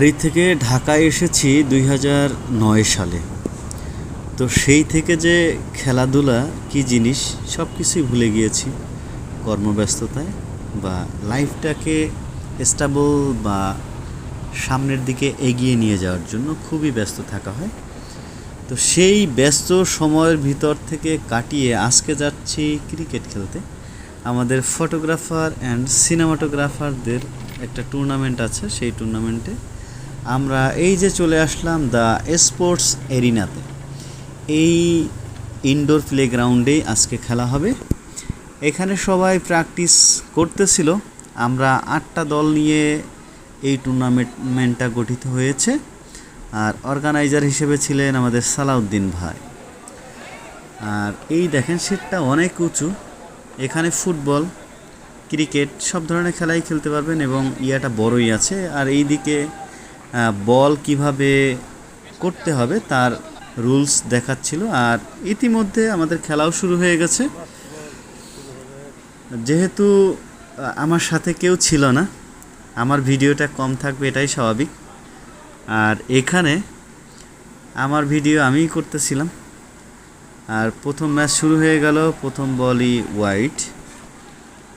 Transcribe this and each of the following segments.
বাড়ি থেকে ঢাকায় এসেছি দুই হাজার নয় সালে। তো সেই থেকে যে খেলাধুলা, কী জিনিস, সব কিছুই ভুলে গিয়েছি। কর্মব্যস্ততায় বা লাইফটাকে স্টেবল বা সামনের দিকে এগিয়ে নিয়ে যাওয়ার জন্য খুবই ব্যস্ত থাকা হয়। তো সেই ব্যস্ত সময়ের ভিতর থেকে কাটিয়ে আজকে যাচ্ছি ক্রিকেট খেলতে। আমাদের ফটোগ্রাফার অ্যান্ড সিনেমাটোগ্রাফারদের একটা টুর্নামেন্ট আছে, সেই টুর্নামেন্টে আমরা এই যে চলে আসলাম দ্য স্পোর্টস এরিনাতে। এই ইনডোর প্লেগ্রাউন্ডেই আজকে খেলা হবে। এখানে সবাই প্র্যাকটিস করতেছিল। আমরা আটটা দল নিয়ে এই টুর্নামেন্টটা গঠিত হয়েছে। আর অর্গানাইজার হিসেবে ছিলেন আমাদের সালাউদ্দিন ভাই। আর এই দেখেন সেটটা অনেক উঁচু। এখানে ফুটবল ক্রিকেট সব ধরনের খেলাই খেলতে পারবেন এবং ইয়াটা বড়ই আছে। আর এই দিকে আহ, বল কীভাবে করতে হবে তার রুলস দেখাচ্ছিল। আর ইতিমধ্যে আমাদের খেলাও শুরু হয়ে গেছে। যেহেতু আমার সাথে কেউ ছিল না, আমার ভিডিওটা কম থাকবে এটাই স্বাভাবিক। আর এখানে আমার ভিডিও আমিই করতেছিলাম। আর প্রথম ম্যাচ শুরু হয়ে গেল, প্রথম বলই হোয়াইট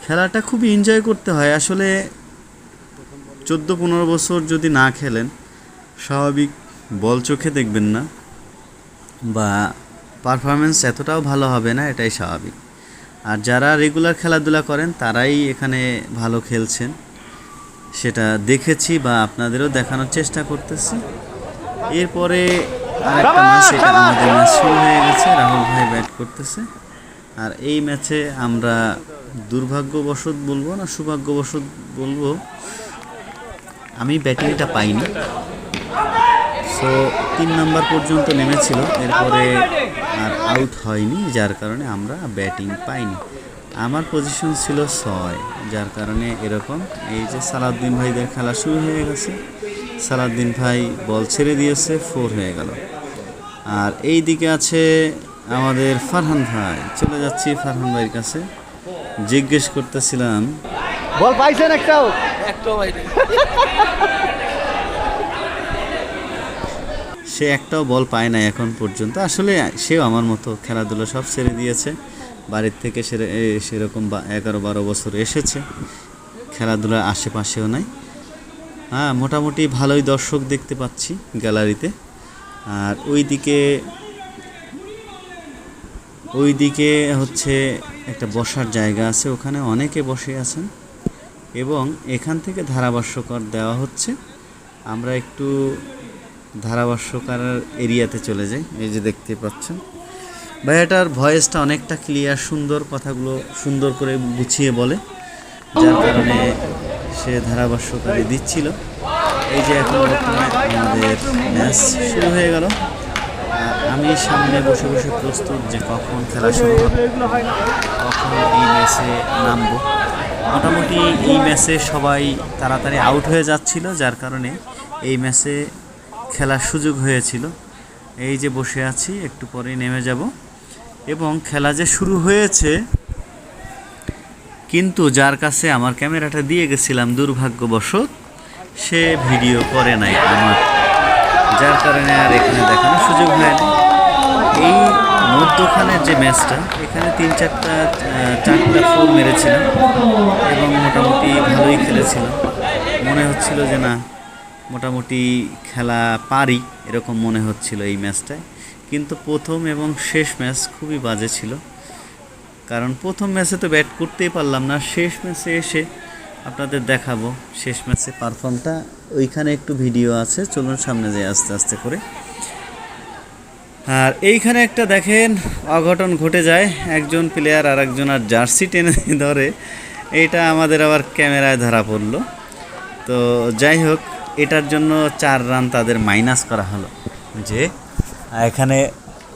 খেলাটা খুবই এনজয় করতে হয়। আসলে চোদ্দ পনেরো বছর যদি না খেলেন স্বাভাবিক বল চোখে দেখবেন না বা পারফরমেন্স এতটাও ভালো হবে না এটাই স্বাভাবিক। আর যারা রেগুলার খেলাধুলা করেন তারাই এখানে ভালো খেলছেন। সেটা দেখেছি বা আপনাদেরও দেখানোর চেষ্টা করতেছি। এরপরে আরেকটা ম্যাচ এটা আমাদের ম্যাচ শুরু হয়ে গেছে রাহুল ভাই ব্যাট করতেছে। আর এই ম্যাচে আমরা দুর্ভাগ্যবশত বলব না সৌভাগ্যবশত বলব আমি ব্যাটিংটা পাইনি। সো তিন নাম্বার পর্যন্ত নেমেছিল। এরপরে আর আউট হয়নি, যার কারণে আমরা ব্যাটিং পাইনি। আমার পজিশন ছিল ছয়, যার কারণে এরকম। এই যে সালাউদ্দিন ভাইদের খেলা শুরু হয়ে গেছে। সালাউদ্দিন ভাই বল ছেড়ে দিয়েছে ফোর হয়ে গেল। আর এই দিকে আছে আমাদের ফারহান ভাই। চলে যাচ্ছি ফারহান ভাইয়ের কাছে। জিজ্ঞেস করতেছিলাম বল পাইছেন একটাও সে একটাও বল পায় না এখন পর্যন্ত। আসলে সেও আমার মতো খেলাধুলো সব ছেড়ে দিয়েছে। বাড়ির থেকে সেরে সেরকম বা, এগারো বারো বছর এসেছে। খেলাধুলার আশেপাশেও নাই। হ্যাঁ মোটামুটি ভালোই দর্শক দেখতে পাচ্ছি গ্যালারিতে। আর ওইদিকে ওইদিকে হচ্ছে একটা বসার জায়গা আছে। ওখানে অনেকে বসে আছেন। এবং এখান থেকে ধারাভাষ্যকর দেওয়া হচ্ছে। আমরা একটু ধারাভাষ্যকার এরিয়াতে চলে যাই, এই যে দেখতে পাচ্ছেন। ভাইয়াটার ভয়েসটা অনেকটা ক্লিয়ার সুন্দর কথাগুলো সুন্দর করে গুছিয়ে বলে, যার কারণে সে ধারাভাষ্যকারী দিচ্ছিল। এই যে এখন বর্তমানে আমাদের ম্যাচ শুরু হয়ে গেল। আমি সামনে বসে বসে প্রস্তুত যে কখন খেলা শুরু হবে, কখন এই ম্যাচে নামবো। মোটামুটি এই ম্যাচে সবাই তাড়াতাড়ি আউট হয়ে যাচ্ছিল, যার কারণে এই ম্যাচে খেলার সুযোগ হয়েছিল। এই যে বসে আছি, একটু পরেই নেমে যাব। এবং খেলা যে শুরু হয়েছে, কিন্তু যার কাছে আমার ক্যামেরাটা দিয়ে গেছিলাম দুর্ভাগ্যবশত, সে ভিডিও করে নাই আমার, যার কারণে আর এখানে দেখানোর সুযোগ হয়নি। এই মধ্যখানের যে ম্যাচটা, এখানে তিন চারটা চারটা ফোর মেরেছিলাম এবং মোটামুটি ভালোই খেলেছিলাম। মনে হচ্ছিল যে না, মোটামুটি খেলা পারি, এরকম মনে হচ্ছিল এই ম্যাচটায়। কিন্তু প্রথম এবং শেষ ম্যাচ খুবই বাজে ছিল। কারণ প্রথম ম্যাচে তো ব্যাট করতেই পারলাম না, শেষ ম্যাচে এসে আপনাদের দেখাবো। শেষ ম্যাচে পারফর্মটা ওইখানে একটু ভিডিও আছে, চলুন সামনে যাই আস্তে আস্তে করে। আর এইখানে একটা দেখেন অঘটন ঘটে যায়। একজন প্লেয়ার আর একজন আর জার্সি টেনে ধরে। এটা আমাদের আবার ক্যামেরায় ধরা পড়ল। তো যাই হোক, এটার জন্য চার রান তাদের মাইনাস করা হলো। যে এখানে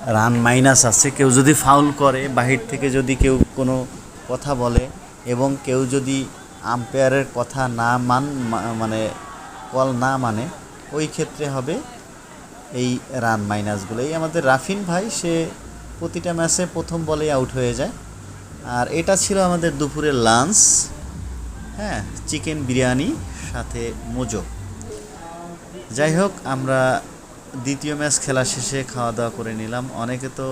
রান মাইনাস আছে। কেউ যদি ফাউল করে, বাহির থেকে যদি কেউ কোনো কথা বলে এবং কেউ যদি আম্পায়ারের কথা না মান মানে কল না মানে ওই ক্ষেত্রে হবে এই রান মাইনাসগুলো এই আমাদের রাফিন ভাই, সে প্রতিটা ম্যাচে প্রথম বলেই আউট হয়ে যায়। আর এটা ছিল আমাদের দুপুরের লাঞ্চ হ্যাঁ চিকেন বিরিয়ানি, সাথে মোজো যাই হোক, আমরা দ্বিতীয় ম্যাচ খেলা শেষে খাওয়া দাওয়া করে নিলাম। অনেকে তো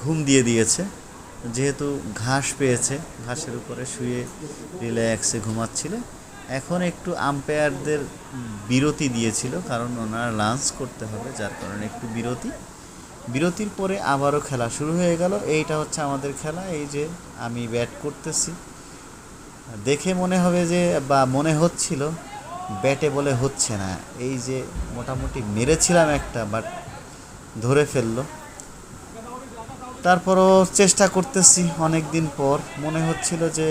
ঘুম দিয়ে দিয়েছে। যেহেতু ঘাস পেয়েছে, ঘাসের উপরে শুয়ে রিল্যাক্সে ঘুমাচ্ছিল। এখন একটু আম্পায়ারদের বিরতি দিয়েছিল, কারণ ওনারা লাঞ্চ করতে হবে, যার কারণে একটু বিরতি। বিরতির পরে আবারও খেলা শুরু হয়ে গেল। এইটা হচ্ছে আমাদের খেলা, এই যে আমি ব্যাট করতেছি। দেখে মনে হবে যে, বা মনে হচ্ছিল ব্যাটে বলে হচ্ছে না। এই যে মোটামুটি মেরেছিলাম একটা বাট ধরে ফেলল। তারপরও চেষ্টা করতেছি অনেক দিন পর। মনে হচ্ছিল যে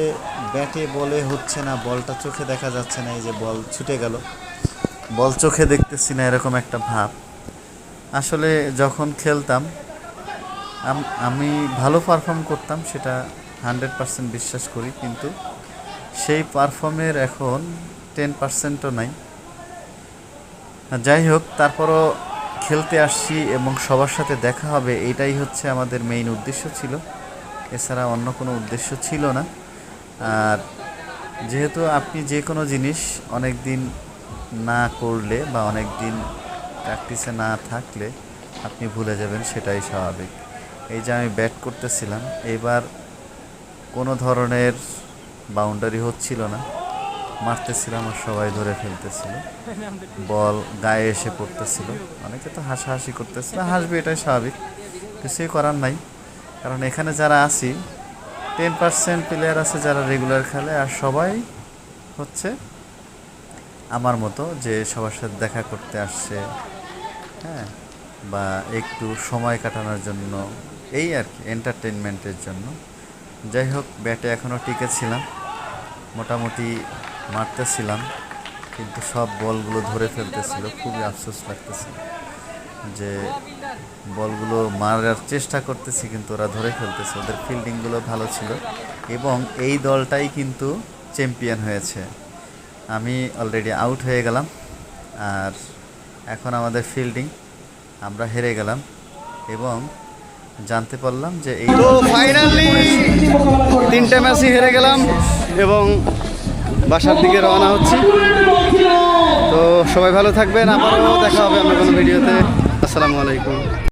ব্যাটে বলে হচ্ছে না, বলটা চোখে দেখা যাচ্ছে না, এই যে বল ছুটে গেল। বল চোখে দেখতেছি না, এরকম একটা ভাব। আসলে যখন খেলতাম, আমি ভালো পারফর্ম করতাম, সেটা হান্ড্রেড পার্সেন্ট বিশ্বাস করি, কিন্তু সেই পারফর্মের এখন টেন পার্সেন্টও নাই। যাই হোক, তারপরও খেলতে আসছি এবং সবার সাথে দেখা হবে, এটাই হচ্ছে আমাদের মেইন উদ্দেশ্য ছিল। এছাড়া অন্য কোনো উদ্দেশ্য ছিল না। আর যেহেতু আপনি যে কোনো জিনিস অনেক দিন না করলে বা অনেক দিন প্র্যাকটিসে না থাকলে আপনি ভুলে যাবেন, সেটাই স্বাভাবিক। এই যে আমি ব্যাট করতেছিলাম, এবার কোনো ধরনের বাউন্ডারি হচ্ছিল না। মারতেছিলাম আর সবাই ধরে ফেলতেছিল। বল গায়ে এসে পড়তেছিল। অনেকে তো হাসাহাসি করতেছিল হাসবে এটাই স্বাভাবিক। কিছুই করার নাই। কারণ এখানে যারা আছি টেন পার্সেন্ট প্লেয়ার আছে যারা রেগুলার খেলে আর সবাই হচ্ছে আমার মতো যে সবার সাথে দেখা করতে আসছে। হ্যাঁ? বা একটু সময় কাটানোর জন্য। এই আর কি এন্টারটেনমেন্টের জন্য। যাই হোক, ব্যাটে এখনও টিকেছিলাম মোটামুটি মারতেছিলাম কিন্তু সব বলগুলো ধরে ফেলতেছিল খুবই আফসোস লাগতেছিল যে বলগুলো মারার চেষ্টা করতেছি কিন্তু ওরা ধরে ফেলতেছে। ওদের ফিল্ডিংগুলো ভালো ছিল এবং এই দলটাই কিন্তু চ্যাম্পিয়ন হয়েছে। আমি অলরেডি আউট হয়ে গেলাম আর এখন আমাদের ফিল্ডিং আমরা হেরে গেলাম এবং জানতে পারলাম যে এই ফাইনালি তিনটে ম্যাচই হেরে গেলাম এবং বাসার দিকে রওনা হচ্ছি। তো সবাই ভালো থাকবেন, আবারও দেখা হবে অন্য কোনো ভিডিওতে। আসসালামু আলাইকুম।